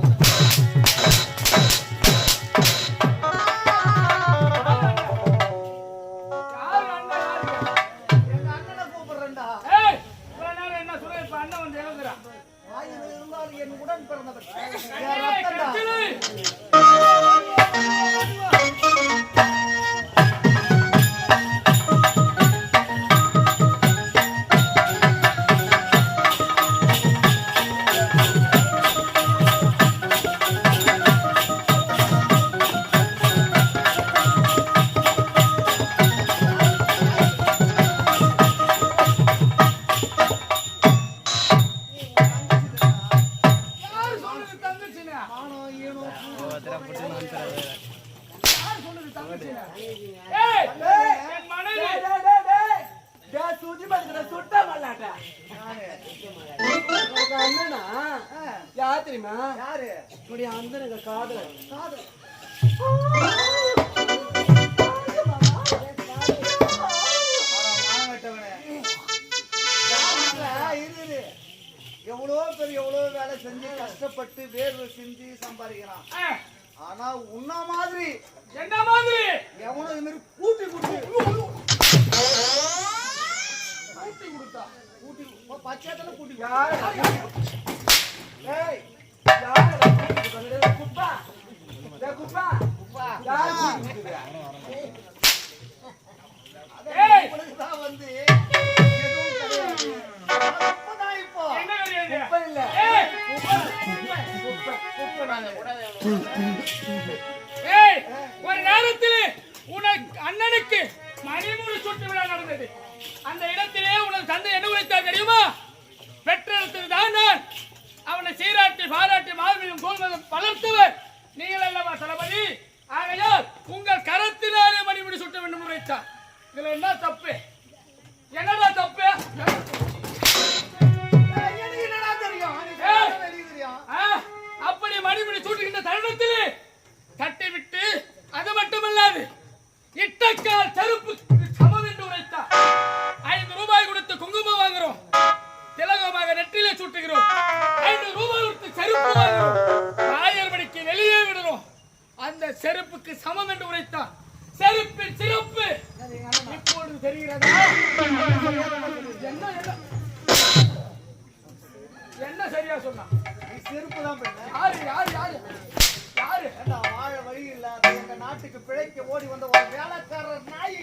யாரு யார் தெரியுமா? காதலன். எவ்வளோ பேர் எவ்வளோ வேலை செஞ்சு கஷ்டப்பட்டு வேர்வை செஞ்சு சம்பாதிக்கிறான். ஆனா உன்ன மாதிரி ஒரு நேரத்தில் உனக்கு அண்ணனுக்கு மணிமூணு சுட்டு விழா நடந்தது. அந்த இடத்திலே உனது தந்தை என்ன உழைத்தா தெரியுமா? பெற்றெடுத்தது தான் நான். அவனை சீராட்டி பாராட்டி மார்பிலும் தோல்வதும் வளர்த்தவர் நீங்கள் அல்லவா தளபதி? ஆகையால் உங்கள் கரத்தினாலே மணிமுடி சுட்ட வேண்டும் உழைத்தார் இதுல என்ன தப்பு? என்னடா தப்பு? கிராமத்திலே தட்டி விட்டு அது மட்டுமல்லாது இட்டக்கால் செருப்பு சமம் என்று உரைத்தார். ஐந்து ரூபாய் கொடுத்து குங்குமம் வாங்குறோம். திலகமாக நெற்றிலே சூட்டுகிறோம். ஐந்து ரூபாய் கொடுத்து செருப்பு வாங்குறோம். ஆயிரம் மணிக்கு வெளியே விடுறோம். அந்த செருப்புக்கு சமம் என்று உரைத்தார். செருப்பின் சிறப்பு இப்பொழுது தெரிகிறதா? என்ன என்ன? சரியா சொன்னா செருப்பு தான் யாரு யாரு யாரு? நாட்டுக்கு பிழைக்க ஓடி வந்த ஒரு வேலைக்காரர் நாய்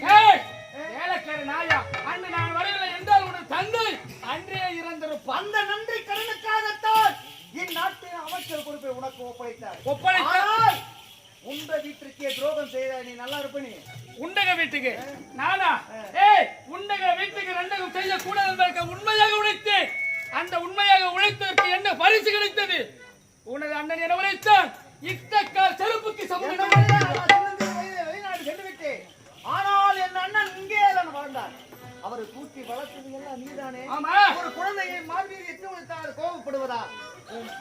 வேலைக்கார நாயா? அன்று நான் வரவில்லை என்றால் உனது தந்தை அன்றே இறந்திருப்பான் அந்த நன்றி கடனுக்காகத்தான் இந்நாட்டின் அமைச்சர் பொறுப்பை உனக்கு ஒப்படைத்தார். ஒப்படைத்த ஆனால் உந்த வீட்டிற்கே துரோகம் செய்த நீ நல்லா இருப்ப நீ. உண்டக வீட்டுக்கு? நானா? ஏய் உண்டக வீட்டுக்கு ரெண்டகம் செய்ய கூடாது உண்மையாக உழைத்தேன். அந்த உண்மையாக உழைத்ததற்கு என்ன பரிசு கிடைத்தது? உனது அண்ணன் என உழைத்தான். இத்தக்கால் செருப்புக்கு சமூகம் நீதானே? ஒரு குழந்தையை மார்பீர் எட்டு உழைத்தால் கோபப்படுவதா?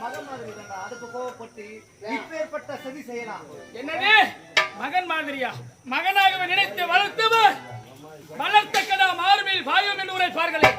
மகன் மாதிரி இருந்தா அதுக்கு கோபப்பட்டு இப்பேற்பட்ட சதி செய்யலாம். என்னது? மகன் மாதிரியா? மகனாகவே நினைத்து வளர்த்தவர். வளர்த்த கடா மார்பில் பாயும் என்று உரைப்பார்களே.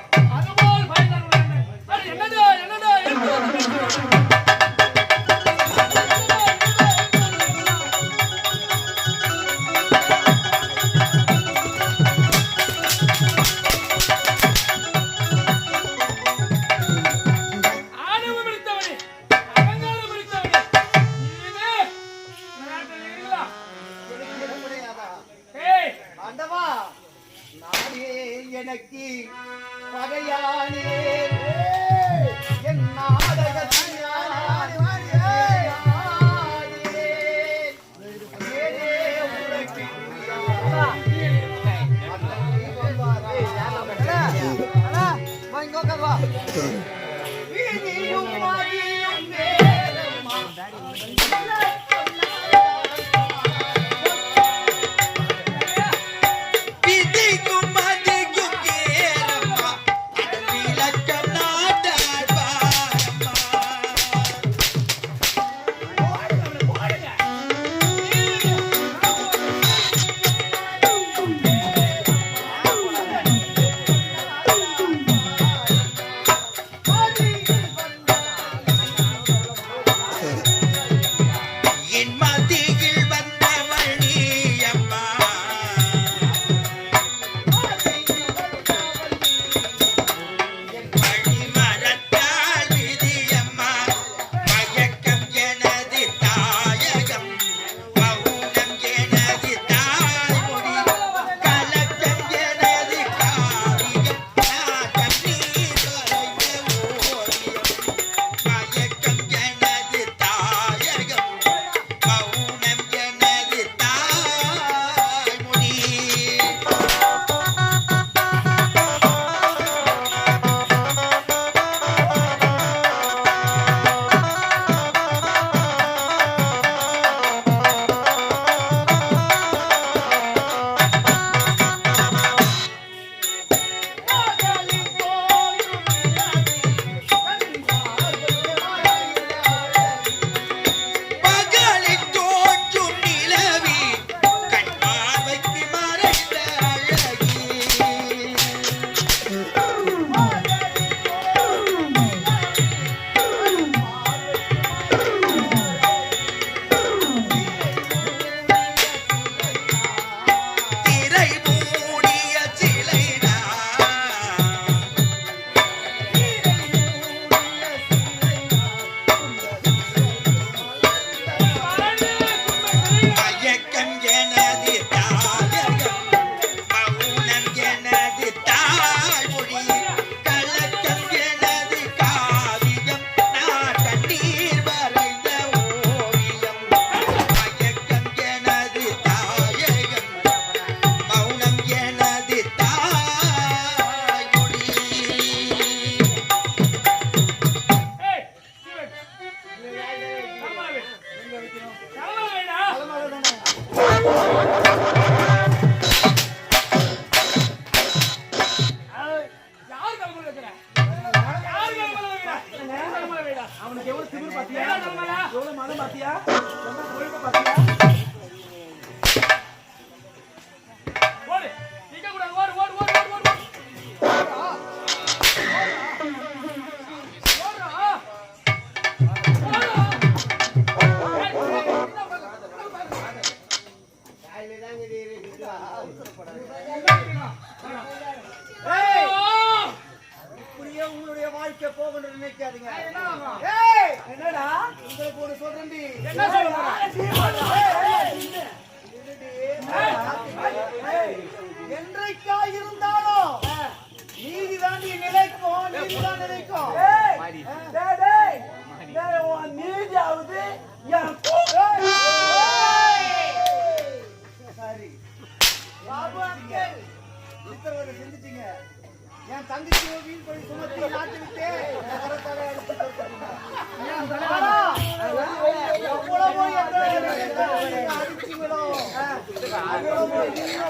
হবে Oh, my God. வைக்க போகணும் நினைக்காதீங்க. என்னடா? உங்களுக்கு ஒரு சொல்றேன் என்றைக்கா இருந்தாலும் நீதிதான் நீ நிலைக்கும் நீதிதான் நிலைக்கும். நீதியாவது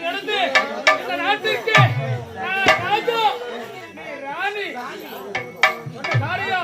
நடந்து இந்த நாட்டிற்கு ராஜா ராணி காரியா